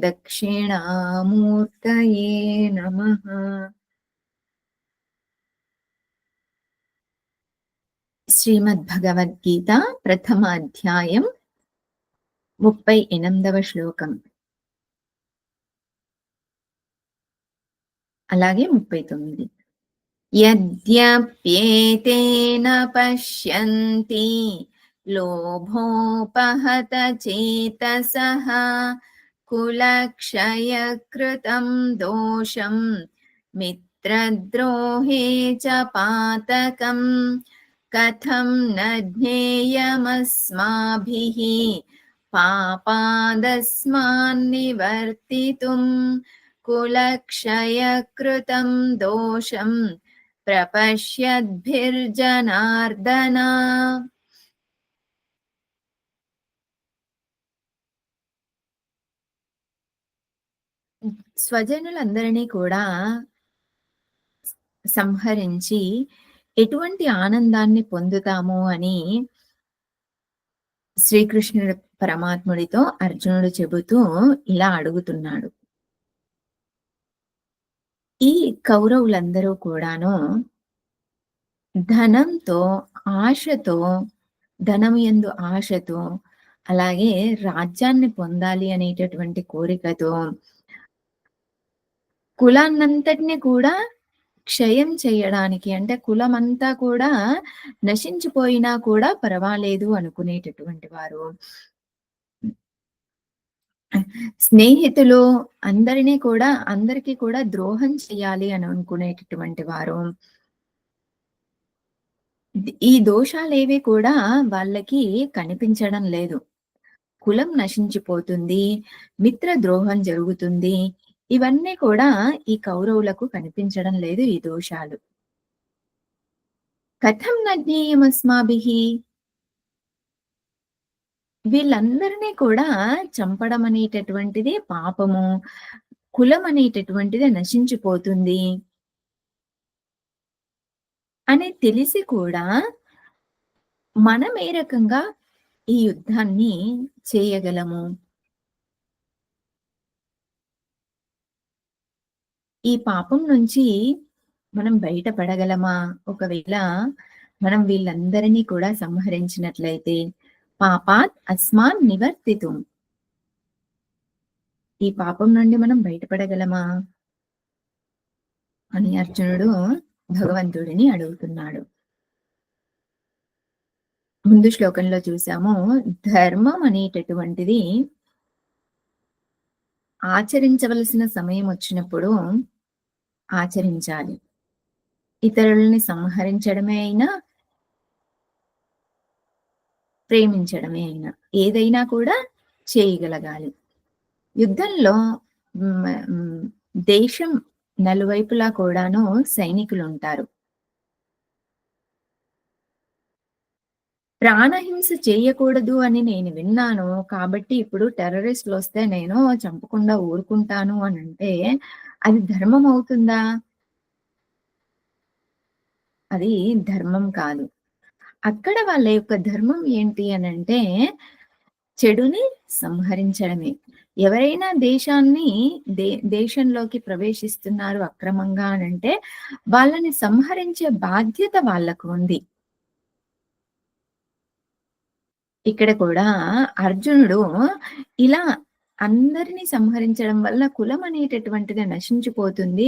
దక్షిణామూర్తయే నమ. శ్రీమద్భగవద్గీత ప్రథమ అధ్యాయం ముప్పై ఎనిమిదవ శ్లోకం. అలాగే ముప్పై తొమ్మిది. యద్యప్యేతేన పశ్యంతి లోభోపహత చేతసః कुलक्षयकृतं दोषं मित्रद्रोहे च पातकं। कथं न ज्ञेयमस्माभिः पापादस्मान्निवर्तितुं कुलक्षयकृतं दोषं प्रपश्यद्भिर्जनार्दना స్వజనులందరినీ కూడా సంహరించి ఎటువంటి ఆనందాన్ని పొందుతాము అని శ్రీకృష్ణుడు పరమాత్ముడితో అర్జునుడు చెబుతూ ఇలా అడుగుతున్నాడు. ఈ కౌరవులందరూ కూడాను ధనంతో ఆశతో ధనం ఎందు ఆశతో అలాగే రాజ్యాన్ని పొందాలి అనేటటువంటి కోరికతో కులాన్నంతటిని కూడా క్షయం చేయడానికి అంటే కులం అంతా కూడా నశించిపోయినా కూడా పర్వాలేదు అనుకునేటటువంటి వారు. స్నేహితులు అందరినీ కూడా అందరికీ కూడా ద్రోహం చేయాలి అని అనుకునేటటువంటి వారు. ఈ దోషాలేవి కూడా వాళ్ళకి కనిపించడం లేదు. కులం నశించిపోతుంది మిత్ర ద్రోహం జరుగుతుంది ఇవన్నీ కూడా ఈ కౌరవులకు కనిపించడం లేదు ఈ దోషాలు. కథం నజ్ఞేయమస్మాభి. వీళ్ళందరినీ కూడా చంపడం అనేటటువంటిది పాపము కులం అనేటటువంటిది నశించిపోతుంది. అని తెలిసి కూడా మనం ఏ రకంగా ఈ యుద్ధాన్ని చేయగలము. ఈ పాపం నుంచి మనం బయటపడగలమా ఒకవేళ మనం వీళ్ళందరినీ కూడా సంహరించినట్లయితే పాపాత్ అస్మాన్ నివర్తితు. ఈ పాపం నుండి మనం బయటపడగలమా అని అర్జునుడు భగవంతుడిని అడుగుతున్నాడు. ముందు శ్లోకంలో చూసాము ధర్మం అనేటటువంటిది ఆచరించవలసిన సమయం వచ్చినప్పుడు ఆచరించాలి. ఇతరులని సంహరించడమే అయినా ప్రేమించడమే అయినా ఏదైనా కూడా చేయగలగాలి. యుద్ధంలో దేశం నలువైపులా కూడాను సైనికులు ఉంటారు ప్రాణహింస చేయకూడదు అని నేను విన్నాను కాబట్టి ఇప్పుడు టెర్రరిస్టులు వస్తే నేను చంపకుండా ఊరుకుంటాను అని అంటే అది ధర్మం అవుతుందా? అది ధర్మం కాదు. అక్కడ వాళ్ళ యొక్క ధర్మం ఏంటి అని అంటే చెడుని సంహరించడమే. ఎవరైనా దేశాన్ని దే దేశంలోకి ప్రవేశిస్తున్నారు అక్రమంగా అని అంటే వాళ్ళని సంహరించే బాధ్యత వాళ్ళకు ఉంది. ఇక్కడ కూడా అర్జునుడు ఇలా అందరినీ సంహరించడం వల్ల కులం అనేటటువంటిది నశించిపోతుంది.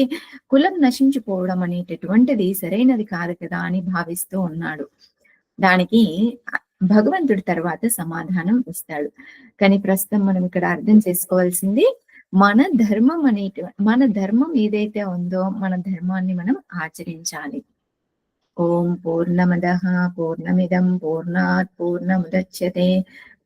కులం నశించిపోవడం అనేటటువంటిది సరైనది కాదు కదా అని భావిస్తూ ఉన్నాడు. దానికి భగవంతుడి తర్వాత సమాధానం ఇస్తాడు. కానీ ప్రస్తుతం మనం ఇక్కడ అర్థం చేసుకోవాల్సింది మన ధర్మం అనేటి మన ధర్మం ఏదైతే ఉందో మన ధర్మాన్ని మనం ఆచరించాలి. ఓం పూర్ణమద పూర్ణమిదం పూర్ణాత్ పూర్ణముద్యతే